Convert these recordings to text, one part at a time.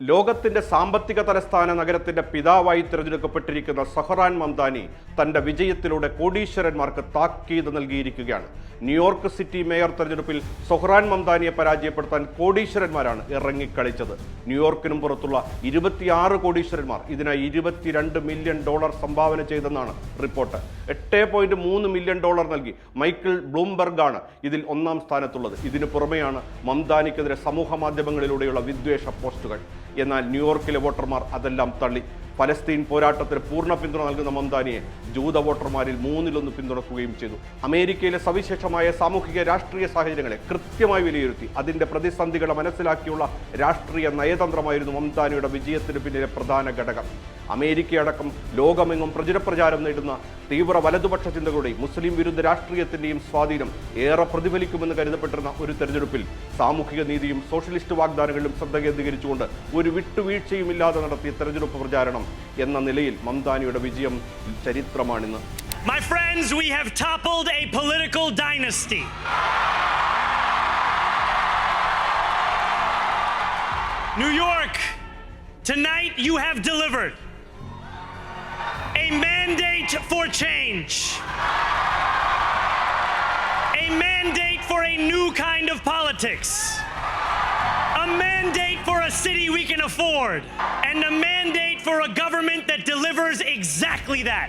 ലോകത്തിന്റെ സാമ്പത്തിക തലസ്ഥാന നഗരത്തിന്റെ പിതാവായി തിരഞ്ഞെടുക്കപ്പെട്ടിരിക്കുന്ന സഹറാൻ മംദാനി തന്റെ വിജയത്തിലൂടെ കോടീശ്വരന്മാർക്ക് താക്കീത് നൽകിയിരിക്കുകയാണ്. ന്യൂയോർക്ക് സിറ്റി മേയർ തെരഞ്ഞെടുപ്പിൽ സൊഹ്റാൻ മംദാനിയെ പരാജയപ്പെടുത്താൻ കോടീശ്വരന്മാരാണ് ഇറങ്ങിക്കളിച്ചത്. ന്യൂയോർക്കിനും പുറത്തുള്ള ഇരുപത്തിയാറ് കോടീശ്വരന്മാർ ഇതിനായി ഇരുപത്തിരണ്ട് മില്യൺ ഡോളർ സംഭാവന ചെയ്തെന്നാണ് റിപ്പോർട്ട്. എട്ട് പോയിന്റ് മൂന്ന് മില്യൺ ഡോളർ നൽകി മൈക്കിൾ ബ്ലൂംബർഗ് ആണ് ഇതിൽ ഒന്നാം സ്ഥാനത്തുള്ളത്. ഇതിനു പുറമെയാണ് മംദാനിക്കെതിരെ സമൂഹ മാധ്യമങ്ങളിലൂടെയുള്ള വിദ്വേഷ പോസ്റ്റുകൾ. എന്നാൽ ന്യൂയോർക്കിലെ വോട്ടർമാർ അതെല്ലാം തള്ളി. ഫലസ്തീൻ പോരാട്ടത്തിന് പൂർണ പിന്തുണ നൽകുന്ന മംദാനിയെ ജൂത വോട്ടർമാരിൽ മൂന്നിലൊന്ന് പിന്തുണക്കുകയും ചെയ്തു. അമേരിക്കയിലെ സവിശേഷമായ സാമൂഹിക രാഷ്ട്രീയ സാഹചര്യങ്ങളെ കൃത്യമായി വിലയിരുത്തി. അതിന്റെ പ്രതിസന്ധികളെ മനസ്സിലാക്കിയുള്ള രാഷ്ട്രീയ നയതന്ത്രമായിരുന്നു മംദാനിയുടെ വിജയത്തിന് പിന്നിലെ പ്രധാന ഘടകം. അമേരിക്കയടക്കം ലോകമെങ്ങും പ്രചരപ്രചാരം നേടുന്ന തീവ്ര വലതുപക്ഷ ചിന്തകളുടെയും മുസ്ലിം വിരുദ്ധ രാഷ്ട്രീയത്തിന്റെയും സ്വാധീനം ഏറെ പ്രതിഫലിക്കുമെന്ന് കരുതപ്പെട്ടിരുന്ന ഒരു തെരഞ്ഞെടുപ്പിൽ സാമൂഹിക നീതിയും സോഷ്യലിസ്റ്റ് വാഗ്ദാനങ്ങളിലും ശ്രദ്ധ കേന്ദ്രീകരിച്ചുകൊണ്ട് ഒരു വിട്ടുവീഴ്ചയും ഇല്ലാതെ നടത്തിയ തെരഞ്ഞെടുപ്പ് പ്രചാരണം എന്ന നിലയിൽ മംദാനിയുടെ വിജയം ചരിത്രമാണിന്ന് My friends, we have toppled a political dynasty. New York, tonight you have delivered a mandate for change, a mandate for a new kind of politics, a mandate for a city we can afford, and a mandate for a government that delivers exactly that.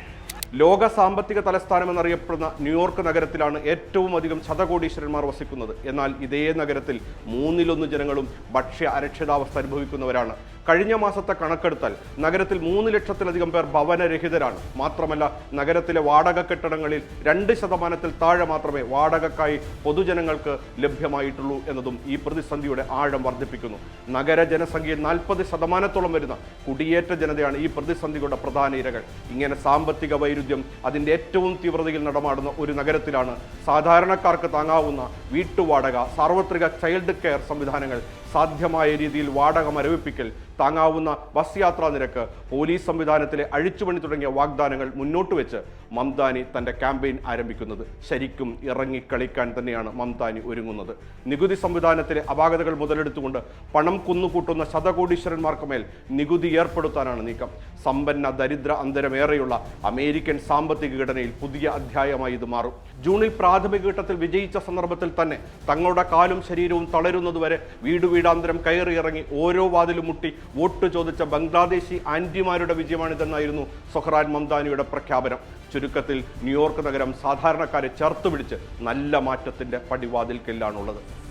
ലോക സാമ്പത്തിക തലസ്ഥാനം എന്നറിയപ്പെടുന്ന New York നഗരത്തിലാണ് ഏറ്റവും അധികം ശതകോടീശ്വരന്മാർ വസിക്കുന്നത് എന്നാൽ ഇതേ നഗരത്തിൽ മൂന്നിലൊന്ന് ജനങ്ങളും ഭക്ഷ്യ അരക്ഷിതാവസ്ഥ അനുഭവിക്കുന്നവരാണ് കഴിഞ്ഞ മാസത്തെ കണക്കെടുത്താൽ നഗരത്തിൽ മൂന്ന് ലക്ഷത്തിലധികം പേർ ഭവനരഹിതരാണ്. മാത്രമല്ല നഗരത്തിലെ വാടക കെട്ടിടങ്ങളിൽ രണ്ട് ശതമാനത്തിൽ താഴെ മാത്രമേ വാടകക്കായി പൊതുജനങ്ങൾക്ക് ലഭ്യമായിട്ടുള്ളൂ എന്നതും ഈ പ്രതിസന്ധിയുടെ ആഴം വർദ്ധിപ്പിക്കുന്നു. നഗര ജനസംഖ്യയിൽ നാൽപ്പത് ശതമാനത്തോളം വരുന്ന കുടിയേറ്റ ജനതയാണ് ഈ പ്രതിസന്ധികളുടെ പ്രധാന ഇരകൾ. ഇങ്ങനെ സാമ്പത്തിക വൈരുദ്ധ്യം അതിന്റെ ഏറ്റവും തീവ്രതയിൽ നടമാടുന്ന ഒരു നഗരത്തിലാണ് സാധാരണക്കാർക്ക് താങ്ങാവുന്ന വീട്ടുവാടക സാർവത്രിക ചൈൽഡ് കെയർ സംവിധാനങ്ങൾ സാധ്യമായ രീതിയിൽ വാടക മരവിപ്പിക്കൽ താങ്ങാവുന്ന ബസ് യാത്രാ നിരക്ക് പോലീസ് സംവിധാനത്തിലെ അഴിച്ചുപണി തുടങ്ങിയ വാഗ്ദാനങ്ങൾ മുന്നോട്ട് വെച്ച് മംതാനി തന്റെ ക്യാമ്പയിൻ ആരംഭിക്കുന്നത്. ശരിക്കും ഇറങ്ങിക്കളിക്കാൻ തന്നെയാണ് മംതാനി ഒരുങ്ങുന്നത്. നികുതി സംവിധാനത്തിലെ അപാകതകൾ മുതലെടുത്തുകൊണ്ട് പണം കുന്നുകൂട്ടുന്ന ശതകോടീശ്വരന്മാർക്ക് മേൽ നികുതി ഏർപ്പെടുത്താനാണ് നീക്കം. സമ്പന്ന ദരിദ്ര അന്തരമേറെയുള്ള അമേരിക്കൻ സാമ്പത്തിക ഘടനയിൽ പുതിയ അധ്യായമായി ഇത് മാറും. ജൂണിൽ പ്രാഥമിക ഘട്ടത്തിൽ വിജയിച്ച സന്ദർഭത്തിൽ തന്നെ തങ്ങളുടെ കാലും ശരീരവും തളരുന്നതുവരെ വീട് വീടാന്തരം കയറി ഇറങ്ങി ഓരോ വാതിലും മുട്ടി വോട്ട് ചോദിച്ച ബംഗ്ലാദേശി ആന്റിമാരുടെ വിജയമാണിതെന്നായിരുന്നു സൊഹ്റാൻ മംദാനിയുടെ പ്രഖ്യാപനം. ചുരുക്കത്തിൽ ന്യൂയോർക്ക് നഗരം സാധാരണക്കാരെ ചേർത്ത് പിടിച്ച് നല്ല മാറ്റത്തിന്റെ പടിവാതിൽക്കലാണുള്ളത്